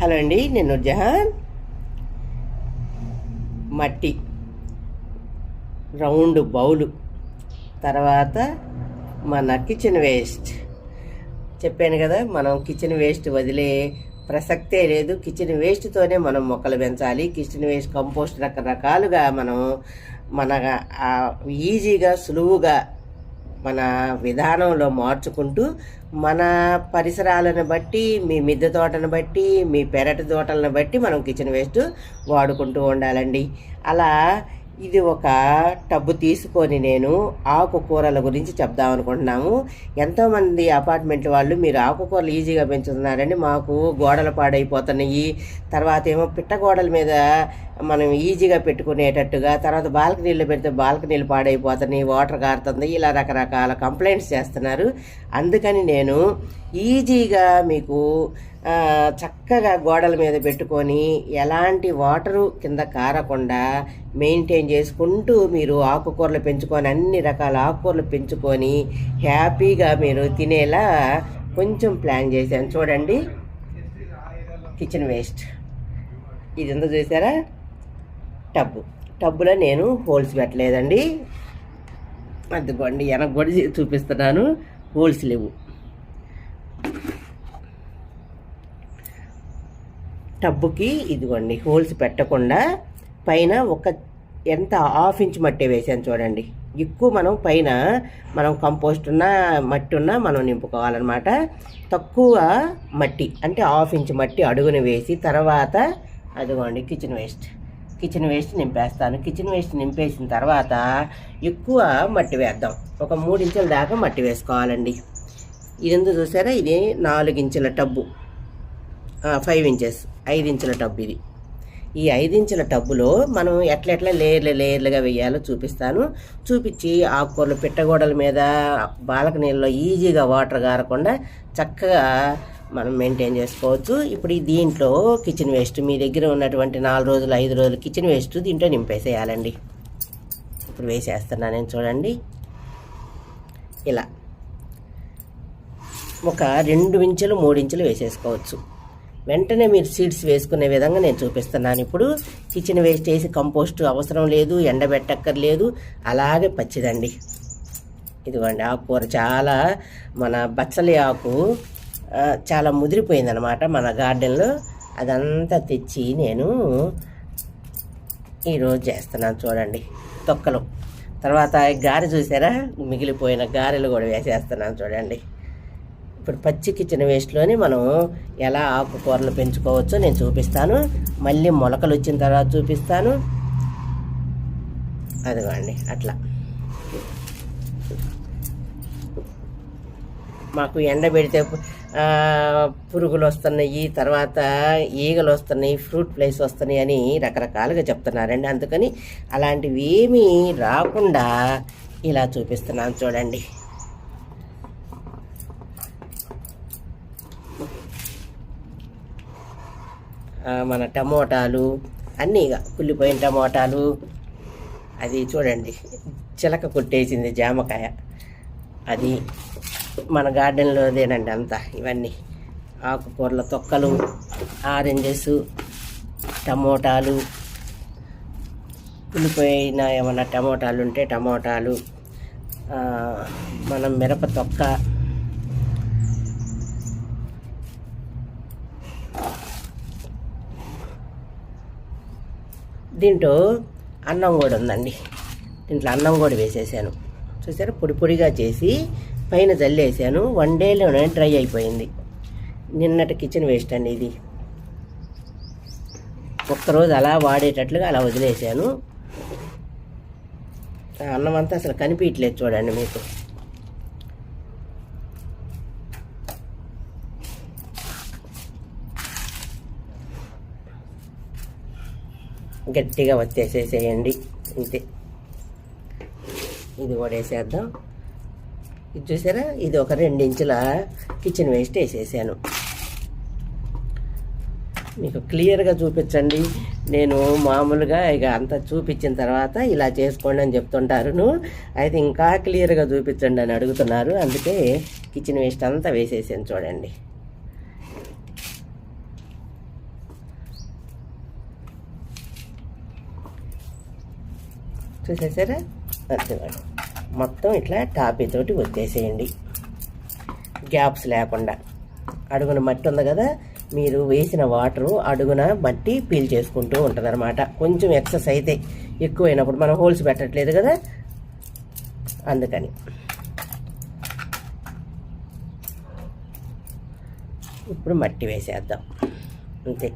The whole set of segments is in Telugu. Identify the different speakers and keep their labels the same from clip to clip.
Speaker 1: హలో అండి నేను జహాన్ మట్టి రౌండ్ బౌలు. తర్వాత మన కిచెన్ వేస్ట్. చెప్పాను కదా మనం కిచెన్ వేస్ట్ వదిలే ప్రసక్తే లేదు. కిచెన్ వేస్ట్తోనే మనం మొక్కలు పెంచాలి. కిచెన్ వేస్ట్ కంపోస్ట్ రకరకాలుగా మనం మన ఈజీగా సులువుగా మన విధానంలో మార్చుకుంటూ మన పరిసరాలను బట్టి మీ మిద్దె తోటను బట్టి మీ పెరటి తోటలను బట్టి మనం కిచెన్ వేస్ట్ వాడుకుంటూ ఉండాలండి. అలా ఇది ఒక టబ్బు తీసుకొని నేను ఆకుకూరల గురించి చెప్దాం అనుకుంటున్నాము. ఎంతోమంది అపార్ట్మెంట్ వాళ్ళు మీరు ఆకుకూరలు ఈజీగా పెంచుతున్నారని మాకు గోడలు పాడైపోతున్నాయి. తర్వాత ఏమో పిట్ట గోడల మీద మనం ఈజీగా పెట్టుకునేటట్టుగా తర్వాత బాల్కనీళ్ళు పెడితే బాల్కనీలు పాడైపోతున్నాయి వాటర్ కారుతుంది ఇలా రకరకాల కంప్లైంట్స్ చేస్తున్నారు. అందుకని నేను ఈజీగా మీకు చక్కగా గోడల మీద పెట్టుకొని ఎలాంటి వాటరు కింద కారకుండా మెయింటైన్ చేసుకుంటూ మీరు ఆకుకూరలు పెంచుకొని అన్ని రకాల ఆకుకూరలు పెంచుకొని హ్యాపీగా మీరు తినేలా కొంచెం ప్లాన్ చేశాను. చూడండి. Kitchen waste. ఇది ఎంత చూసారా? టబ్బు. టబ్బులో నేను హోల్స్ పెట్టలేదండి. అదిగోండి వెనక కూడా చూపిస్తున్నాను. హోల్స్ లేవు. టబ్బుకి ఇదిగోండి హోల్స్ పెట్టకుండా పైన ఒక ఎంత హాఫ్ ఇంచ్ మట్టి వేసాను చూడండి. ఎక్కువ మనం పైన మనం కంపోస్ట్ ఉన్న మట్టి ఉన్నా మనం నింపుకోవాలన్నమాట. తక్కువ మట్టి అంటే హాఫ్ ఇంచ్ మట్టి అడుగున వేసి తర్వాత అదిగోండి కిచెన్ వేస్ట్ కిచెన్ వేస్ట్ నింపేస్తాను. కిచెన్ వేస్ట్ నింపేసిన తర్వాత ఎక్కువ మట్టి వేద్దాం. ఒక మూడు ఇంచుల దాకా మట్టి వేసుకోవాలండి. ఇది ఎందుకు చూసారా? ఇది నాలుగు ఇంచుల టబ్బు. ఫైవ్ ఇంచెస్ ఐదు ఇంచుల టబ్ ఇది. ఈ ఐదు ఇంచుల టబ్బులో మనం ఎట్లా ఎట్లా లేయర్లు లేయర్లుగా వేయాలో చూపిస్తాను. చూపించి ఆకుకూరలు పిట్టగోడల మీద బాలకనీళ్ళలో ఈజీగా వాటర్ గారకుండా చక్కగా మనం మెయింటైన్ చేసుకోవచ్చు. ఇప్పుడు దీంట్లో కిచెన్ వేస్ట్ మీ దగ్గర ఉన్నటువంటి నాలుగు రోజులు ఐదు రోజులు కిచెన్ వేస్ట్ దీంట్లో నింపేసేయాలండి. ఇప్పుడు వేసేస్తున్నా నేను చూడండి. ఇలా. ఒక రెండు ఇంచులు మూడు ఇంచులు వేసేసుకోవచ్చు. వెంటనే మీరు సీడ్స్ వేసుకునే విధంగా నేను చూపిస్తున్నాను. ఇప్పుడు కిచెన్ వేస్ట్ వేసి కంపోస్ట్ అవసరం లేదు ఎండబెట్టక్కర్లేదు. అలాగే పచ్చిదండి. ఇదిగోండి ఆకుకూర చాలా మన బచ్చలి ఆకు చాలా ముదిరిపోయిందనమాట మన గార్డెన్లో. అదంతా తెచ్చి నేను ఈరోజు చేస్తున్నాను చూడండి తొక్కలు. తర్వాత గారె చూసారా? మిగిలిపోయిన గారెలు కూడా వేసేస్తున్నాను చూడండి. ఇప్పుడు పచ్చి కిచెన్ వేస్ట్లోని మనం ఎలా ఆకుకూరలు పెంచుకోవచ్చో నేను చూపిస్తాను. మళ్ళీ మొలకలు వచ్చిన తర్వాత చూపిస్తాను. అదిగోండి అట్లా. మాకు ఎండ పెడితే పురుగులు వస్తున్నాయి తర్వాత ఈగలు వస్తున్నాయి ఫ్రూట్ ఫ్లైస్ వస్తున్నాయి అని రకరకాలుగా చెప్తున్నారండి. అందుకని అలాంటివి ఏమీ రాకుండా ఇలా చూపిస్తున్నాను. చూడండి. మన టమోటాలు అన్నీ ఇక కుళ్ళిపోయిన టమోటాలు. అది చూడండి చిలక కొట్టేసింది జామకాయ. అది మన గార్డెన్లోదేనండి అంతా ఇవన్నీ. ఆకుకూరల తొక్కలు ఆరెంజెస్ టమోటాలు. కుళ్ళిపోయిన ఏమైనా టమోటాలు ఉంటే టమోటాలు. మనం మిరప తొక్క దీంట్లో అన్నం కూడా ఉందండి. దీంట్లో అన్నం కూడా వేసేసాను. చూసారా? పొడి పొడిగా చేసి పైన జల్లేసాను. వన్ డేలోనే డ్రై అయిపోయింది. నిన్నటి కిచెన్ వేస్ట్ అండి ఇది. ఒక్కరోజు అలా వాడేటట్లుగా అలా వదిలేసాను. అన్నం అంతా అసలు కనిపించలేదు చూడండి మీకు. గట్టిగా వచ్చేసేసేయండి. ఇంతే. ఇది కూడా వేసేద్దాం. ఇది చూసారా? ఇది ఒక రెండు ఇంచుల కిచెన్ వేస్ట్ వేసేసాను. మీకు క్లియర్గా చూపించండి. నేను మామూలుగా ఇక అంతా చూపించిన తర్వాత ఇలా చేసుకోండి అని చెప్తుంటారును. అయితే ఇంకా క్లియర్గా చూపించండి అని అడుగుతున్నారు. అందుకే కిచెన్ వేస్ట్ అంతా వేసేసాను చూడండి. చూసేసారా? అర్థవాడు మొత్తం ఇట్లా టాపీతోటి వచ్చేసేయండి గ్యాప్స్ లేకుండా. అడుగున మట్టి ఉంది కదా మీరు వేసిన వాటరు అడుగున మట్టి పీల్ చేసుకుంటూ ఉంటుంది కొంచెం ఎక్సెస్ అయితే ఎక్కువైనప్పుడు మనం హోల్స్ పెట్టట్లేదు కదా? అందుకని. ఇప్పుడు మట్టి వేసేద్దాం. అంతే.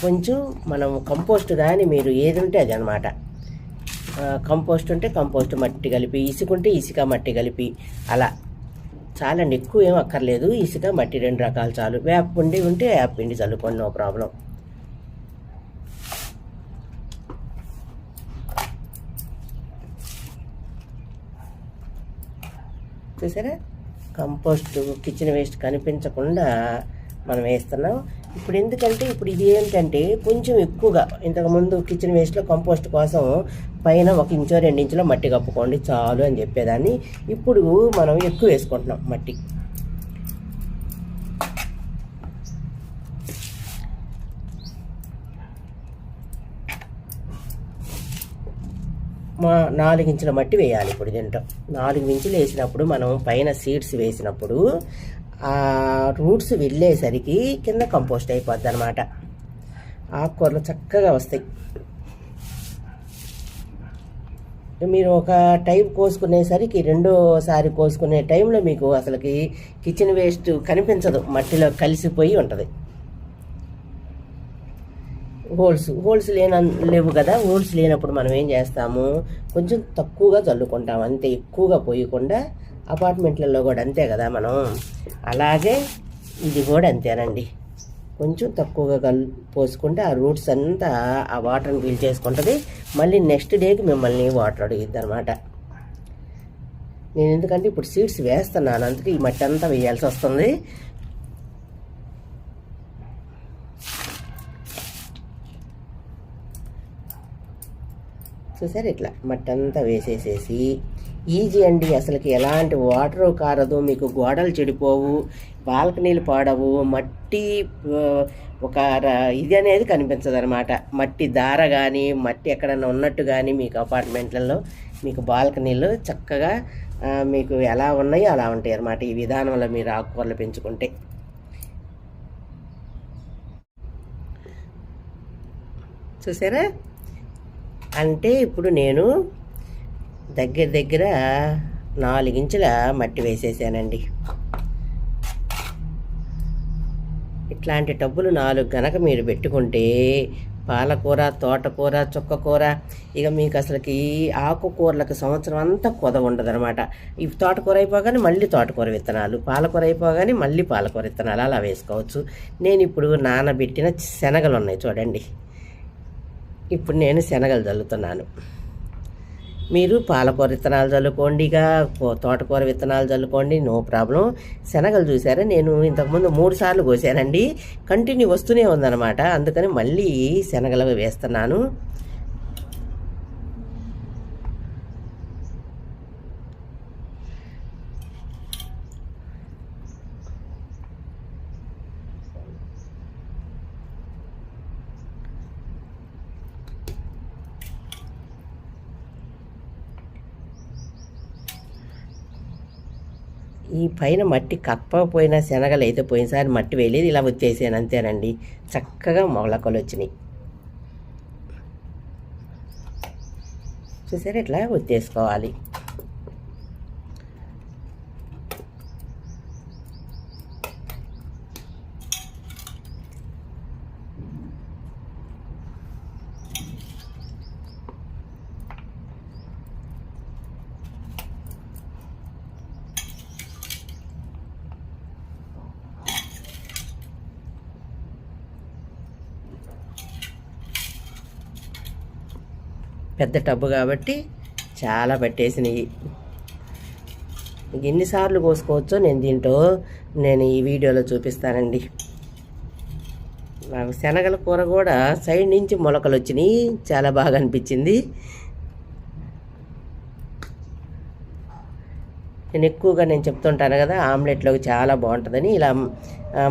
Speaker 1: కొంచెం మనం కంపోస్ట్ కానీ మీరు ఏది ఉంటే అది అనమాట కంపోస్ట్ ఉంటే కంపోస్ట్ మట్టి కలిపి ఇసుక ఉంటే ఇసుక మట్టి కలిపి అలా. చాలండి ఎక్కువ ఏం అక్కర్లేదు. ఇసుక మట్టి రెండు రకాలు చాలు. వేప పిండి ఉంటే వేపపిండి చల్లుకోండి నో ప్రాబ్లం. చూసారా? కంపోస్ట్ కిచెన్ వేస్ట్ కనిపించకుండా మనం వేస్తున్నాం. ఇప్పుడు ఎందుకంటే ఇప్పుడు ఇది ఏంటంటే కొంచెం ఎక్కువగా ఇంతకుముందు కిచెన్ వేస్ట్లో కంపోస్ట్ కోసం పైన ఒక ఇంచో రెండు ఇంచులో మట్టి కప్పుకోండి చాలు అని చెప్పేదాన్ని. ఇప్పుడు మనం ఎక్కువ వేసుకుంటున్నాం మట్టి. మా నాలుగు ఇంచుల మట్టి వేయాలి ఇప్పుడు దీంట్లో. నాలుగు ఇంచులు వేసినప్పుడు మనం పైన సీడ్స్ వేసినప్పుడు రూట్స్ వెళ్ళేసరికి కింద కంపోస్ట్ అయిపోద్ది అనమాట ఆకుకూరలు చక్కగా వస్తాయి. మీరు ఒక టైప్ కోసుకునేసరికి రెండోసారి కోసుకునే టైంలో మీకు అసలుకి కిచెన్ వేస్ట్ కనిపించదు. మట్టిలో కలిసిపోయి ఉంటుంది. హోల్స్ హోల్స్ లేన లేవు కదా. హోల్స్ లేనప్పుడు మనం ఏం చేస్తాము? కొంచెం తక్కువగా చల్లుకుంటాం అంతే ఎక్కువగా పోయకుండా అపార్ట్మెంట్లలో కూడా అంతే కదా మనం. అలాగే ఇది కూడా అంతేనండి. కొంచెం తక్కువగా కల్ పోసుకుంటే ఆ రూట్స్ అంతా ఆ వాటర్ని ఫీల్ చేసుకుంటుంది. మళ్ళీ నెక్స్ట్ డేకి మిమ్మల్ని వాటర్ అడిగిద్ది అనమాట నేను ఎందుకంటే ఇప్పుడు సీడ్స్ వేస్తున్నాను. అందుకే ఈ మట్టి అంతా వేయాల్సి వస్తుంది. చూసారు ఇట్లా? మట్టి అంతా వేసేసేసి ఈజీ అండి అసలుకి ఎలాంటి వాటర్ కారదు మీకు గోడలు చెడిపోవు బాల్కనీలు పాడవు మట్టి ఒక ఇది అనేది కనిపించదు అనమాట మట్టి దార కానీ మట్టి ఎక్కడన్నా ఉన్నట్టు కానీ మీకు అపార్ట్మెంట్లలో మీకు బాల్కనీలు చక్కగా మీకు ఎలా ఉన్నాయో అలా ఉంటాయి అన్నమాట ఈ విధానంలో మీరు ఆకుకూరలు పెంచుకుంటే. చూసారా? అంటే ఇప్పుడు నేను దగ్గర దగ్గర నాలుగించుల మట్టి వేసేసానండి. ఇట్లాంటి టబ్బులు నాలుగు గనక మీరు పెట్టుకుంటే పాలకూర తోటకూర చుక్కకూర ఇక మీకు అసలుకి ఆకుకూరలకు సంవత్సరం అంతా కొద ఉండదనమాట ఈ తోటకూర అయిపోగానే మళ్ళీ తోటకూర విత్తనాలు పాలకూర అయిపోగానే మళ్ళీ పాలకూర విత్తనాలు అలా వేసుకోవచ్చు. నేను ఇప్పుడు నానబెట్టిన శనగలు ఉన్నాయి చూడండి. ఇప్పుడు నేను శనగలు చల్లుతున్నాను మీరు పాలకూర విత్తనాలు చల్లుకోండి ఇక తోటకూర విత్తనాలు చల్లుకోండి నో ప్రాబ్లం. శనగలు చూసారా? నేను ఇంతకుముందు మూడు సార్లు కోసానండి. కంటిన్యూ వస్తూనే ఉందన్నమాట. అందుకని మళ్ళీ శనగలు వేస్తున్నాను. ఈ పైన మట్టి కప్పకపోయిన శనగలు అయితే పోయినసారి మట్టి వేయలేదు ఇలా వచ్చేసాను అంతేనండి. చక్కగా మొలకలు వచ్చినాయి. చూసారా? ఇట్లా వచ్చేసుకోవాలి పెద్ద టబ్బు కాబట్టి చాలా పట్టేసినాయి. ఎన్నిసార్లు కోసుకోవచ్చో నేను దీంట్లో నేను ఈ వీడియోలో చూపిస్తానండి. నాకు శనగల కూర కూడా సైడ్ నుంచి మొలకలు వచ్చినాయి. చాలా బాగా అనిపించింది. నేను ఎక్కువగా నేను చెప్తుంటాను కదా ఆమ్లెట్లోకి చాలా బాగుంటుందని. ఇలా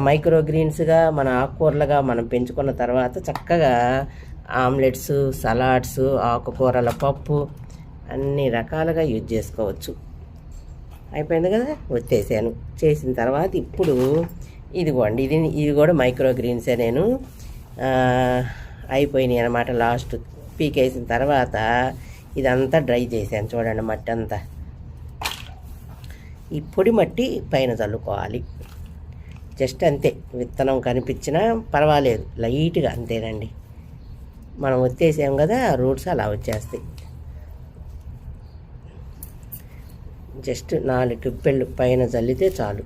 Speaker 1: మైక్రో గ్రీన్స్గా మన ఆకుకూరలుగా మనం పెంచుకున్న తర్వాత చక్కగా ఆమ్లెట్స్ సలాడ్స్ ఆకుకూరల పప్పు అన్ని రకాలుగా యూజ్ చేసుకోవచ్చు. అయిపోయింది కదా? వచ్చేసాను. చేసిన తర్వాత ఇప్పుడు ఇదిగోండి ఇది ఇది కూడా మైక్రో గ్రీన్సే నేను అయిపోయినాయి అనమాట లాస్ట్. పీకేసిన తర్వాత ఇదంతా డ్రై చేశాను చూడండి మట్టి అంతా. ఈ పొడి మట్టి పైన చల్లుకోవాలి. జస్ట్ అంతే. విత్తనం కనిపించినా పర్వాలేదు. లైట్గా అంతేనండి. మనం వచ్చేసాం కదా రూట్స్ అలా వచ్చేస్తాయి. జస్ట్ నాలుగు టిప్పెళ్ళు పైన చల్లితే చాలు.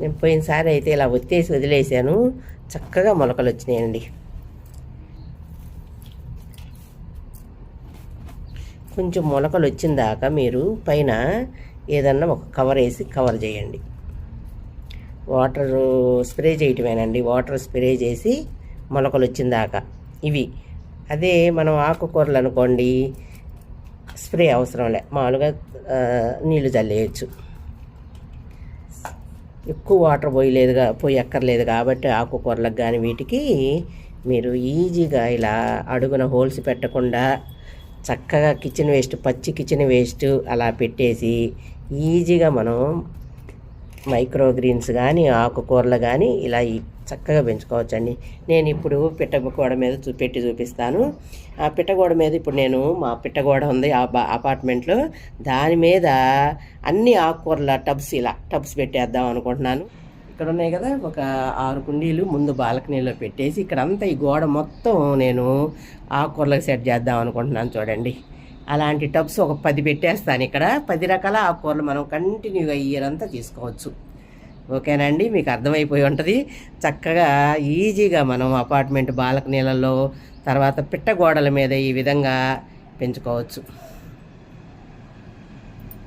Speaker 1: నేను పోయినసారి అయితే ఇలా ఒత్తేసి వదిలేసాను. చక్కగా మొలకలు వచ్చినాయండి. కొంచెం మొలకలు వచ్చిన దాకా మీరు పైన ఏదన్నా ఒక కవర్ వేసి కవర్ చేయండి. వాటర్ స్ప్రే చేయటమేనండి. వాటర్ స్ప్రే చేసి మొలకలు వచ్చిన దాకా ఇవి. అదే మనం ఆకుకూరలు అనుకోండి స్ప్రే అవసరం లే. మామూలుగా నీళ్ళు నీళ్ళు చల్లేయచ్చు ఎక్కువ వాటర్ పోయలేదుగా పోయి ఎక్కర్లేదు కాబట్టి ఆకుకూరలకు కానీ వీటికి మీరు ఈజీగా ఇలా అడుగున హోల్స్ పెట్టకుండా చక్కగా కిచెన్ వేస్ట్ పచ్చి కిచెన్ వేస్ట్ అలా పెట్టేసి ఈజీగా మనం మైక్రో గ్రీన్స్ కానీ ఆకుకూరలు కానీ ఇలా చక్కగా పెంచుకోవచ్చండి. నేను ఇప్పుడు పిట్టగోడ మీద చూ పెట్టి చూపిస్తాను. ఆ పిట్టగోడ మీద ఇప్పుడు నేను మా పిట్టగోడ ఉంది ఆ అపార్ట్మెంట్లో. దాని మీద అన్ని ఆకుకూరల టబ్స్ ఇలా టబ్స్ పెట్టేద్దాం అనుకుంటున్నాను. ఇక్కడ ఉన్నాయి కదా ఒక ఆరు కుండీలు ముందు బాల్కనీలో పెట్టేసి ఇక్కడంతా ఈ గోడ మొత్తం నేను ఆకుకూరలకు సెట్ చేద్దాం అనుకుంటున్నాను చూడండి. అలాంటి టబ్స్ ఒక పది పెట్టేస్తాను ఇక్కడ. పది రకాల ఆకుకూరలు మనం కంటిన్యూగా ఇయర్ తీసుకోవచ్చు ఓకేనండి మీకు అర్థమైపోయి ఉంటుంది. చక్కగా ఈజీగా మనం అపార్ట్మెంట్ బాల్కనీలలో తర్వాత పిట్ట గోడల మీద ఈ విధంగా పెంచుకోవచ్చు.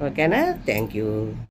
Speaker 1: ఓకేనా? Thank you